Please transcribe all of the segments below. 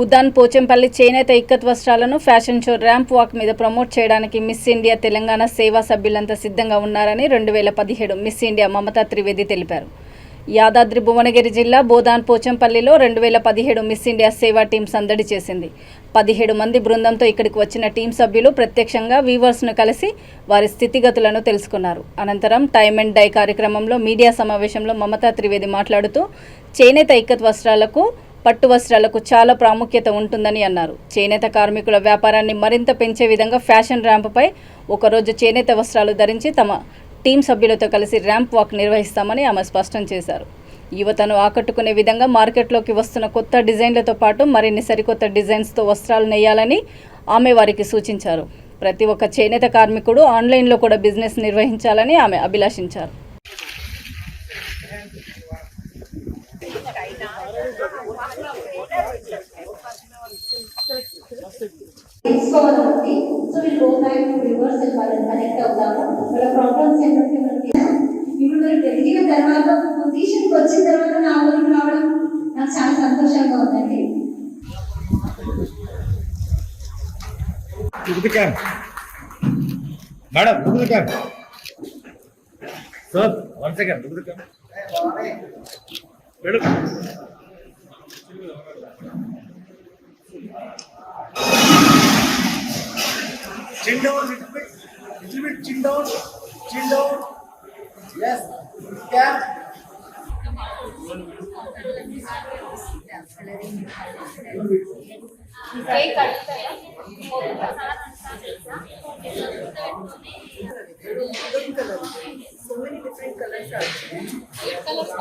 బుధాన్ పోచంపల్లి చేనేత ఇక్కత్ వస్త్రాలను fashion show ramp walk మీద ప్రమోట్ చేయడానికి మిస్ ఇండియా తెలంగాణ సేవా సభ్యులంతా సిద్ధంగా ఉన్నారని రెండు వేల పదిహేడు మిస్ ఇండియా మమతా త్రివేది తెలిపారు. యాదాద్రి భువనగిరి జిల్లా బోధాన్ పోచంపల్లిలో రెండు వేల పదిహేడు మిస్ ఇండియా సేవా టీం సందడి చేసింది. పదిహేడు మంది బృందంతో ఇక్కడికి వచ్చిన టీం సభ్యులు ప్రత్యక్షంగా వీవర్స్ను కలిసి వారి స్థితిగతులను తెలుసుకున్నారు. అనంతరం టైమ్ అండ్ డై కార్యక్రమంలో మీడియా సమావేశంలో మమతా త్రివేది మాట్లాడుతూ చేనేత ఇక్కత్ వస్త్రాలకు పట్టు వస్త్రాలకు చాలా ప్రాముఖ్యత ఉంటుందని అన్నారు. చేనేత కార్మికుల వ్యాపారాన్ని మరింత పెంచే విధంగా ఫ్యాషన్ ర్యాంప్పై ఒకరోజు చేనేత వస్త్రాలు ధరించి తమ టీం సభ్యులతో కలిసి ర్యాంప్ వాక్ నిర్వహిస్తామని ఆమె స్పష్టం చేశారు. యువతను ఆకట్టుకునే విధంగా మార్కెట్లోకి వస్తున్న కొత్త డిజైన్లతో పాటు మరిన్ని సరికొత్త డిజైన్స్తో వస్త్రాలు నేయాలని ఆమె వారికి సూచించారు. ప్రతి ఒక్క చేనేత కార్మికుడు ఆన్లైన్లో కూడా బిజినెస్ నిర్వహించాలని ఆమె అభిలాషించారు. తెలుసుకోవాలంటే సో వీళ్ళు గో బ్యాక్ టు రివర్స్ వాళ్ళని కనెక్ట్ అవుతాము. వాళ్ళ ప్రాబ్లమ్స్ ఏంటంటే మనకి ఇప్పుడు మీరు పెరిగిన తర్వాత పొజిషన్కి వచ్చిన తర్వాత నా ఊరికి రావడం నాకు చాలా సంతోషంగా ఉందండి. Look at the cam. Madam. Chill down a little bit. Little bit chill down. Chill down. Yes. Yeah. Cake కట్టాయా so many different colours are colours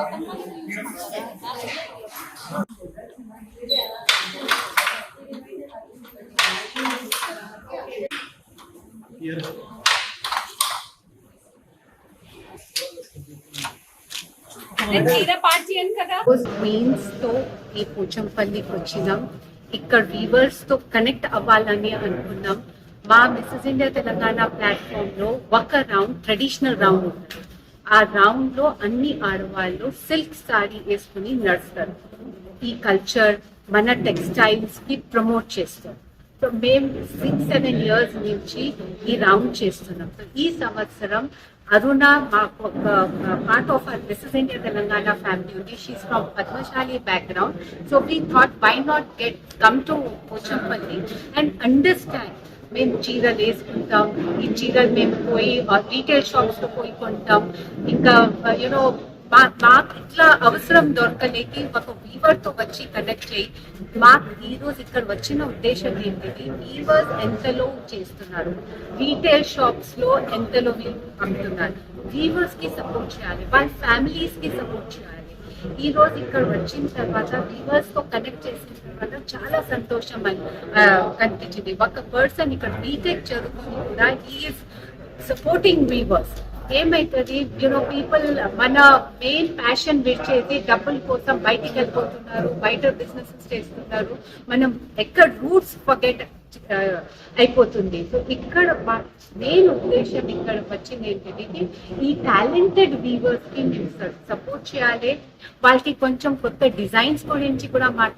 క్వీన్స్తో ఈ పోచంపల్లికి వచ్చినాం ఇక్కడ వీవర్స్తో కనెక్ట్ అవ్వాలని అనుకున్నాం. మా మిస్సెస్ ఇండియా తెలంగాణ ప్లాట్ఫామ్లో ఒక రౌండ్ ట్రెడిషనల్ రౌండ్ ఉంటుంది. ఆ రౌండ్లో అన్ని ఆడవాళ్ళు సిల్క్ సారీ వేసుకుని నడుస్తారు. ఈ కల్చర్ మన టెక్స్టైల్స్కి ప్రమోట్ చేస్తారు సో మేము సిక్స్ సెవెన్ ఇయర్స్ నుంచి ఈ రౌండ్ చేస్తున్నాం. సో ఈ సంవత్సరం అరుణ మాకు ఒక part of our Mrs India Telangana family ఉంది. She's from Padmashali background so we thought why not get come to Pochampally and understand మేము చీరలు వేసుకుంటాం. ఈ చీరలు మేము పోయి రీటైల్ షాప్స్లో పోయి కొంటాం. ఇంకా యూనో మాకు ఇట్లా అవసరం దొరకలేకి ఒక వీవర్తో వచ్చి కనెక్ట్ చేయి. మాకు ఈ రోజు ఇక్కడ వచ్చిన ఉద్దేశం ఏంటిది? వీవర్స్ ఎంతలో చేస్తున్నారు? రీటైల్ షాప్స్లో ఎంతలో అమ్ముతున్నారు? వీవర్స్కి సపోర్ట్ చేయాలి వాళ్ళ ఫ్యామిలీస్కి సపోర్ట్ చేయాలి. ఈ రోజు ఇక్కడ వచ్చిన తర్వాత వీవర్స్తో కనెక్ట్ చేసిన తర్వాత చాలా సంతోషం అని కనిపించింది. ఒక పర్సన్ ఇక్కడ బీటెక్ చదువుకుని కూడా ఈజ్ సపోర్టింగ్ వీవర్స్ ఏమైతుంది? యూనో పీపుల్ మన మెయిన్ ప్యాషన్ విడిచేసి డబ్బుల కోసం బయటికి వెళ్ళిపోతున్నారు బయట బిజినెసెస్ చేస్తున్నారు. మనం ఎక్కడ రూట్స్ ఫర్గెట్ uh, అయిపోతుంది. సో ఇక్కడ మెయిన్ ఉద్దేశం ఇక్కడ వచ్చింది ఏంటంటే ఈ టాలెంటెడ్ వీవర్స్కి సపోర్ట్ చేయాలి. వాళ్ళకి కొంచెం కొత్త డిజైన్స్ గురించి కూడా మాట్లాడాలి